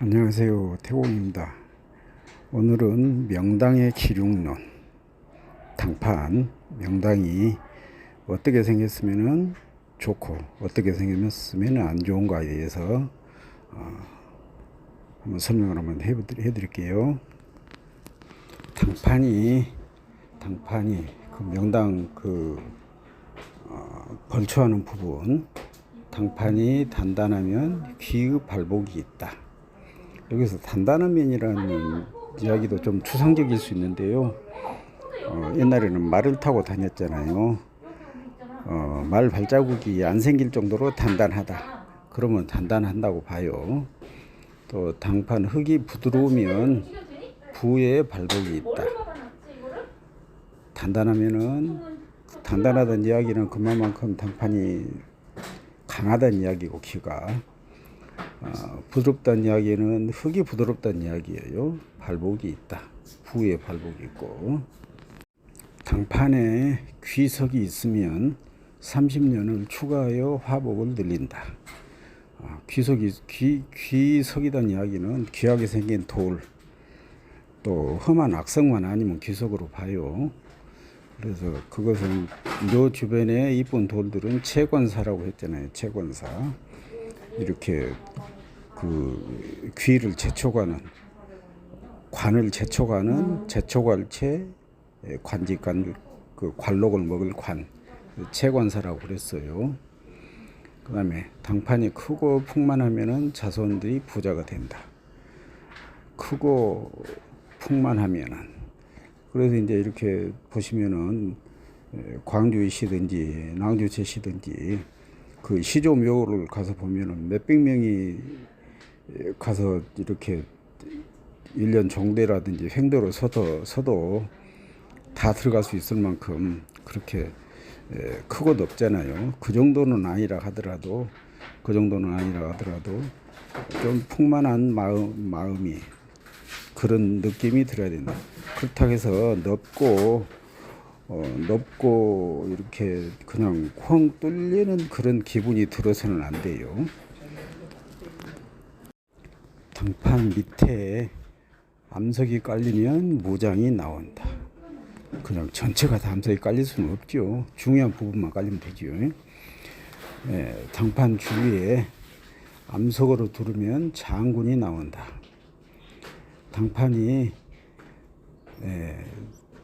안녕하세요. 태공입니다. 오늘은 명당의 기륭론 당판 명당이 어떻게 생겼으면 좋고 어떻게 생겼으면 안 좋은가에 대해서 어, 한번 설명을 한번 해드릴게요. 당판이 당판이 그 명당 그 어, 벌초하는 부분 당판이 단단하면 귀의 발복이 있다. 여기서 단단한 면이라는 이야기도 좀 추상적일 수 있는데요. 어, 옛날에는 말을 타고 다녔잖아요. 어, 말 발자국이 안 생길 정도로 단단하다. 그러면 단단한다고 봐요. 또 당판 흙이 부드러우면 부에 발복이 있다. 단단하면은 단단하다는 이야기는 그만큼 당판이 강하다는 이야기고 키가 어, 부드럽다는 이야기는 흙이 부드럽다는 이야기예요. 발복이 있다. 부에 발복이 있고 당판에 귀석이 있으면 30년을 추가하여 화복을 늘린다. 아, 귀석이 귀 귀석이란 이야기는 귀하게 생긴 돌, 또 험한 악성만 아니면 귀석으로 봐요. 그래서 그것은 요 주변에 이쁜 돌들은 채권사라고 했잖아요. 채권사. 이렇게 그 귀를 제초가는 관을 제초가는 제초갈채 예, 관직관 그 관록을 먹을 관 채관사라고 그랬어요. 그다음에 당판이 크고 풍만하면은 자손들이 부자가 된다. 크고 풍만하면은 그래서 이제 이렇게 보시면은 에, 광주시든지 낭주제시든지 그 시조묘를 가서 보면은 몇백 명이 가서 이렇게 일년 종대라든지 횡도로 서도 서도 다 들어갈 수 있을 만큼 그렇게 에, 크고 높잖아요. 그 정도는 아니라 하더라도 그 정도는 아니라 하더라도 좀 풍만한 마음 마음이 그런 느낌이 들어야 된다. 그렇다고 해서 넓고 어, 넓고 이렇게 그냥 콩 뚫리는 그런 기분이 들어서는 안 돼요. 당판 밑에 암석이 깔리면 무장이 나온다. 그냥 전체가 다 암석이 깔릴 수는 없죠. 중요한 부분만 깔리면 되죠. 예, 당판 주위에 암석으로 두르면 장군이 나온다. 당판이 예,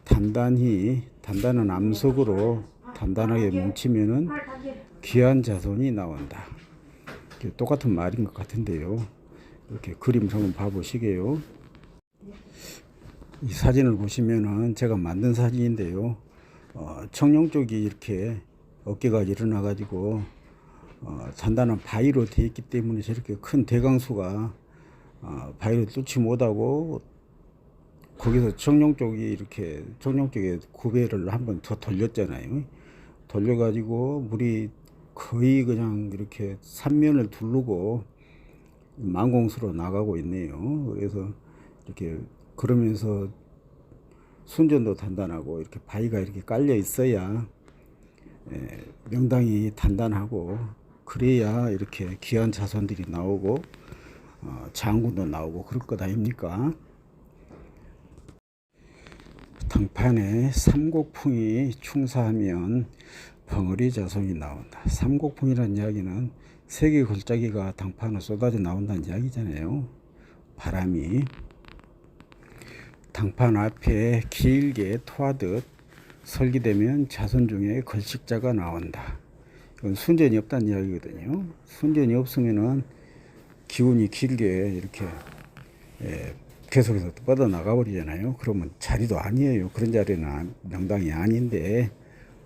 단단히 단단한 암석으로 단단하게 뭉치면은 귀한 자손이 나온다. 똑같은 말인 것 같은데요. 이렇게 그림 한번 봐보시게요. 이 사진을 보시면은 제가 만든 사진인데요. 어, 청룡 쪽이 이렇게 어깨가 일어나 가지고 어, 단단한 바위로 되어 있기 때문에 저렇게 큰 대강수가 어, 바위를 뚫지 못하고 거기서 청룡 쪽이 이렇게 청룡 쪽에 구배를 한번 더 돌렸잖아요. 돌려가지고 물이 거의 그냥 이렇게 삼면을 두르고 만공수로 나가고 있네요. 그래서 이렇게 그러면서 순전도 단단하고 이렇게 바위가 이렇게 깔려 있어야 예, 명당이 단단하고 그래야 이렇게 귀한 자손들이 나오고 어, 장군도 나오고 그럴 것 아닙니까? 당판에 삼곡풍이 충사하면 벙어리 자손이 나온다. 삼곡풍이라는 이야기는 세계 골짜기가 당판으로 쏟아져 나온다는 이야기잖아요. 바람이 당판 앞에 길게 토하듯 설계되면 자손 중에 걸식자가 나온다. 이건 순전이 없다는 이야기거든요. 순전이 없으면은 기운이 길게 이렇게 예, 계속해서 뻗어 나가 버리잖아요. 그러면 자리도 아니에요. 그런 자리는 아- 명당이 아닌데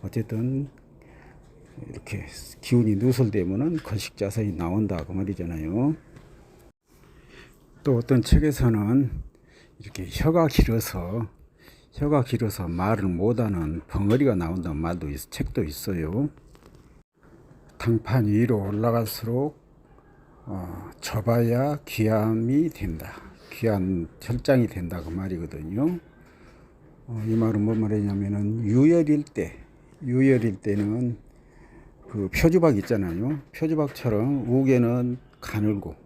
어쨌든 이렇게 기운이 누설되면은 거식자선이 나온다 그 말이잖아요. 또 어떤 책에서는 이렇게 혀가 길어서 혀가 길어서 말을 못하는 벙어리가 나온다는 말도 있, 책도 있어요. 당판 위로 올라갈수록 어, 접어야 귀함이 된다. 귀한 혈장이 된다 그 말이거든요. 어, 이 말은 뭔 말이냐면은 유열일 때, 유열일 때는 그 표주박 있잖아요. 표주박처럼 우개는 가늘고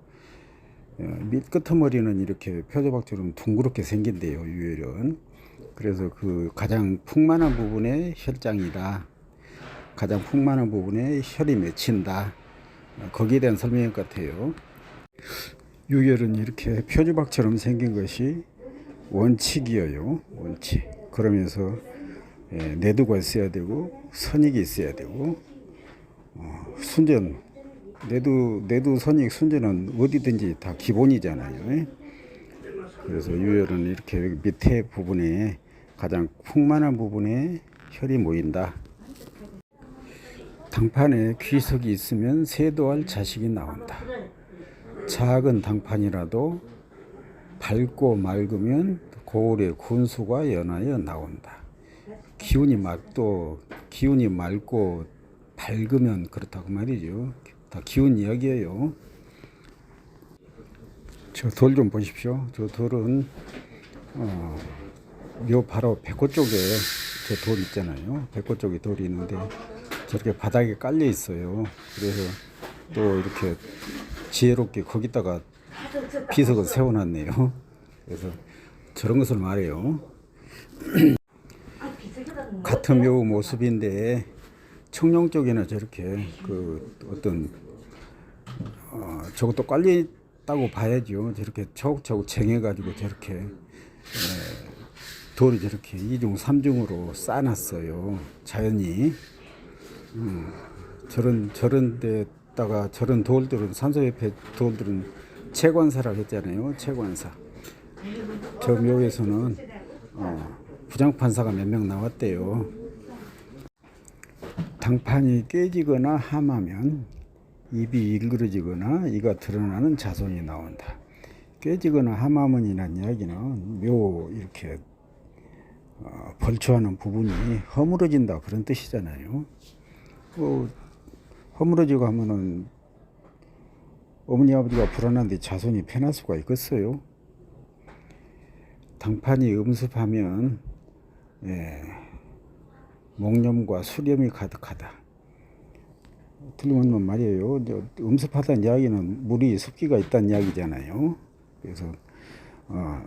어, 밑 끝머리는 이렇게 표조박처럼 둥그렇게 생긴대요 유혈은 그래서 그 가장 풍만한 부분에 혈장이다 가장 풍만한 부분에 혈이 맺힌다 어, 거기에 대한 설명인 것 같아요 유혈은 이렇게 표주박처럼 생긴 것이 원칙이에요 원칙 그러면서 예, 내두가 있어야 되고 선익이 있어야 되고 어, 순전 내두 내두 선익 순전은 어디든지 다 기본이잖아요. 예? 그래서 유혈은 이렇게 밑에 부분에 가장 풍만한 부분에 혈이 모인다. 당판에 귀석이 있으면 세도할 자식이 나온다. 작은 당판이라도 밝고 맑으면 고을의 군수가 연하여 나온다. 기운이 맑도 기운이 맑고 밝으면 그렇다고 말이죠. 다 기운 이야기예요. 저 돌 좀 보십시오. 저 돌은 어, 요 바로 백호 쪽에 저 돌 있잖아요. 백호 쪽에 돌이 있는데 저렇게 바닥에 깔려 있어요. 그래서 또 이렇게 지혜롭게 거기다가 비석을 세워놨네요. 그래서 저런 것을 말해요. 같은 묘 모습인데 청룡 쪽에는 저렇게 그 어떤 어, 저것도 깔려 있다고 봐야죠. 저렇게 차곡차곡 쟁여가지고 저렇게 에, 돌이 저렇게 이중 삼중으로 쌓아놨어요. 자연이 음, 저런 저런 데 다가 저런 돌들은 산소 옆에 돌들은 채관사라고 했잖아요. 채관사. 저 묘에서는 어, 부장판사가 몇 명 나왔대요. 당판이 깨지거나 함하면 입이 일그러지거나 이가 드러나는 자손이 나온다. 깨지거나 함하면이라는 이야기는 묘 이렇게 어, 벌초하는 부분이 허물어진다 그런 뜻이잖아요. 뭐 허물어지고 하면은 어머니 아버지가 불안한데 자손이 편할 수가 있겠어요. 당판이 음습하면 예, 목념과 수렴이 가득하다. 틀림없는 말이에요. 저 음습하다는 이야기는 물이 습기가 있다는 이야기잖아요. 그래서 어,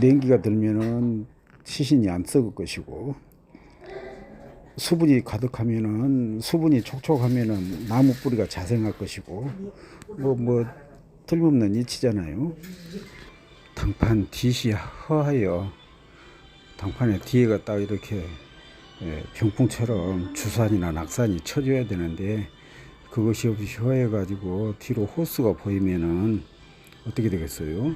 냉기가 들면은 시신이 안 썩을 것이고 수분이 가득하면은 수분이 촉촉하면은 나무 뿌리가 자생할 것이고 뭐뭐 틀림없는 이치잖아요. 당판 뒷이 허하여 당판의 뒤에가 딱 이렇게 예, 병풍처럼 주산이나 낙산이 쳐줘야 되는데 그것이 없이 허해가지고 뒤로 호스가 보이면은 어떻게 되겠어요?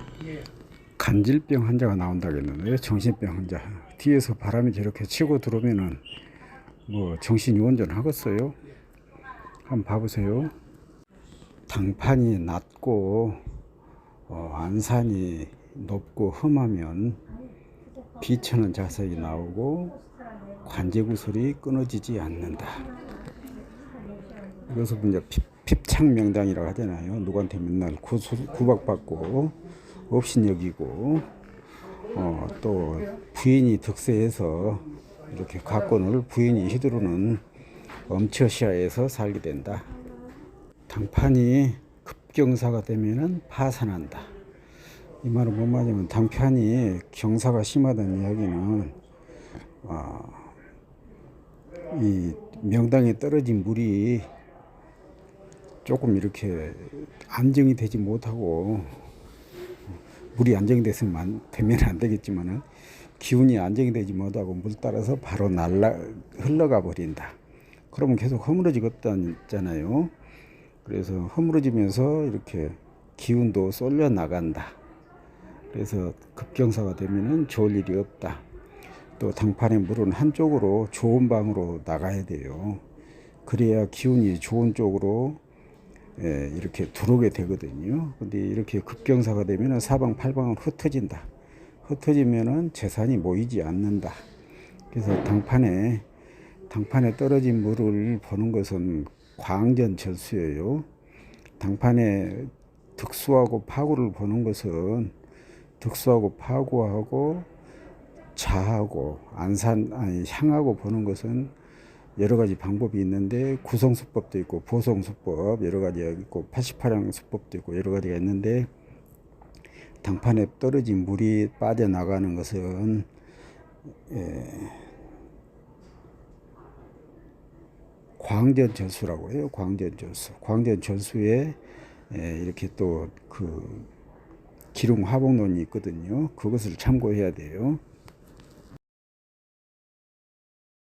간질병 환자가 나온다겠는데 정신병 환자 뒤에서 바람이 저렇게 치고 들어오면은 뭐 정신이 온전하겠어요? 한번 봐보세요. 당판이 낮고 어, 안산이 높고 험하면 비천한 자석이 나오고 관제구설이 끊어지지 않는다. 이것을 이제 핍, 핍창명당이라고 하잖아요. 누구한테 맨날 구, 구박받고 업신여기고 어, 또 부인이 득세해서 이렇게 가권을 부인이 휘두르는 엄처시아에서 살게 된다. 당판이 급경사가 되면은 파산한다. 이 말은 뭔 말이냐면 당편이 경사가 심하다는 이야기는 어, 이 명당에 떨어진 물이 조금 이렇게 안정이 되지 못하고 물이 안정이 됐으면 되면 안 되겠지만은 기운이 안정이 되지 못하고 물 따라서 바로 날라 흘러가 버린다. 그러면 계속 허물어지겠다잖아요. 그래서 허물어지면서 이렇게 기운도 쏠려 나간다. 그래서 급경사가 되면은 좋을 일이 없다. 또 당판의 물은 한쪽으로 좋은 방으로 나가야 돼요. 그래야 기운이 좋은 쪽으로 예, 이렇게 들어오게 되거든요. 근데 이렇게 급경사가 되면은 사방 팔방은 흩어진다. 흩어지면은 재산이 모이지 않는다. 그래서 당판에 당판에 떨어진 물을 보는 것은 광전 절수예요. 당판에 득수하고 파고를 보는 것은 득수하고 파고하고 자하고 안산 아니 향하고 보는 것은 여러 가지 방법이 있는데 구성수법도 있고 보성수법 여러 가지가 있고 88형 수법도 있고 여러 가지가 있는데 당판에 떨어진 물이 빠져나가는 것은 예, 광전 저수라고 해요. 광전 저수. 광전 저수에 예, 이렇게 또 그 기름 화복론이 있거든요. 그것을 참고해야 돼요.